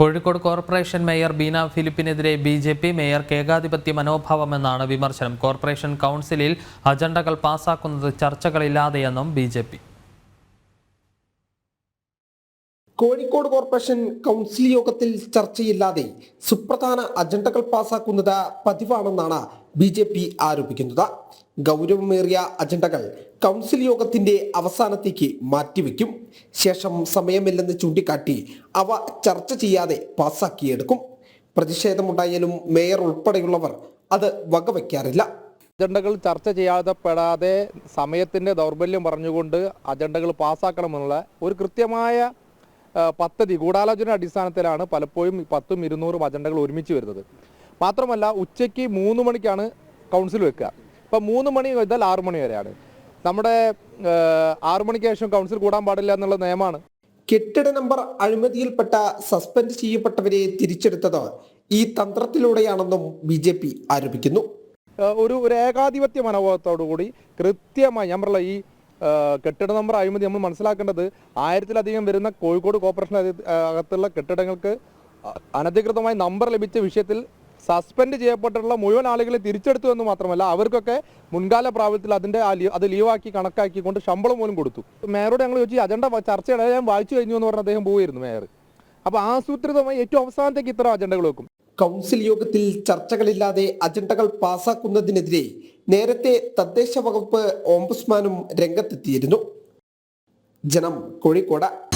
Kozhikode corporation mayor Beena ഫിലിപ്പിനെതിരെ B J P മേയർക്ക് ഏകാധിപത്യ മനോഭാവമെന്നാണ് വിമർശനം. കോർപ്പറേഷൻ കൗൺസിലിൽ അജണ്ടകൾ പാസാക്കുന്നത് ചർച്ചകളില്ലാതെയെന്നും B J P. Kozhikode corporation council യോഗത്തിൽ ചർച്ചയില്ലാതെ സുപ്രധാന അജണ്ടകൾ പാസാക്കുന്നത് പതിവാണെന്നാണ് ബി ജെ പി ആരോപിക്കുന്നത്. ഗൗരവമേറിയ അജണ്ടകൾ കൗൺസിൽ യോഗത്തിന്റെ അവസാനത്തേക്ക് മാറ്റിവെക്കും. ശേഷം സമയമില്ലെന്ന് ചൂണ്ടിക്കാട്ടി അവ ചർച്ച ചെയ്യാതെ പാസാക്കിയെടുക്കും. പ്രതിഷേധമുണ്ടായാലും മേയർ ഉൾപ്പെടെയുള്ളവർ അത് വകവയ്ക്കാറില്ല അജണ്ടകൾ ചർച്ച ചെയ്യാതെ പെടാതെ സമയത്തിന്റെ ദൗർബല്യം പറഞ്ഞുകൊണ്ട് അജണ്ടകൾ പാസ്സാക്കണമെന്നുള്ള ഒരു കൃത്യമായ പദ്ധതി ഗൂഢാലോചന അടിസ്ഥാനത്തിലാണ് പലപ്പോഴും പത്തും ഇരുന്നൂറും അജണ്ടകൾ ഒരുമിച്ച് വരുന്നത്. മാത്രമല്ല ഉച്ചയ്ക്ക് മൂന്ന് മണിക്കാണ് കൗൺസിൽ വെക്കുക. ഇപ്പം മൂന്ന് മണി മുതൽ ആറു മണി വരെയാണ്. നമ്മുടെ ആറു മണിക്ക് ശേഷം കൗൺസിൽ കൂടാൻ പാടില്ല എന്നുള്ള നിയമമാണ്. കെട്ടിട നമ്പർ അഴിമതിയിൽപ്പെട്ട സസ്പെൻഡ് ചെയ്യപ്പെട്ടവരെ തിരിച്ചെടുത്തത് ഈ തന്ത്രത്തിലൂടെയാണെന്നും ബി ജെ പി ആരോപിക്കുന്നു. ഒരു ഒരു ഏകാധിപത്യ മനോഭാവത്തോടുകൂടി കൃത്യമായി ഞാൻ പറഞ്ഞ ഈ കെട്ടിട നമ്പർ അഴിമതി നമ്മൾ മനസ്സിലാക്കേണ്ടത് ആയിരത്തിലധികം വരുന്ന കോഴിക്കോട് കോർപ്പറേഷൻ അകത്തുള്ള കെട്ടിടങ്ങൾക്ക് അനധികൃതമായി നമ്പർ ലഭിച്ച വിഷയത്തിൽ സസ്പെൻഡ് ചെയ്യപ്പെട്ടിട്ടുള്ള മുഴുവൻ ആളുകളെ തിരിച്ചെടുത്തു എന്ന് മാത്രമല്ല അവർക്കൊക്കെ മുൻകാല പ്രാബല്യത്തിൽ അതിന്റെ അത് ലീവാക്കി കണക്കാക്കിക്കൊണ്ട് ശമ്പളം പോലും കൊടുത്തു. മേയറോട് ഞങ്ങൾ ചോദിച്ചു "ഈ അജണ്ട ചർച്ചയുടെ ഞാൻ വായിച്ചു കഴിഞ്ഞു എന്ന് പറഞ്ഞ അദ്ദേഹം പോയിരുന്നു മേയർ. അപ്പോൾ ആസൂത്രിതമായി ഏറ്റവും അവസാനത്തേക്ക് ഇത്തരം അജണ്ടകൾ വെക്കും. കൗൺസിൽ യോഗത്തിൽ ചർച്ചകളില്ലാതെ അജണ്ടകൾ പാസാക്കുന്നതിനെതിരെ നേരത്തെ തദ്ദേശ വകുപ്പ് ഓംബുസ്മാനും രംഗത്തെത്തിയിരുന്നു. ജനം കോഴിക്കോട്.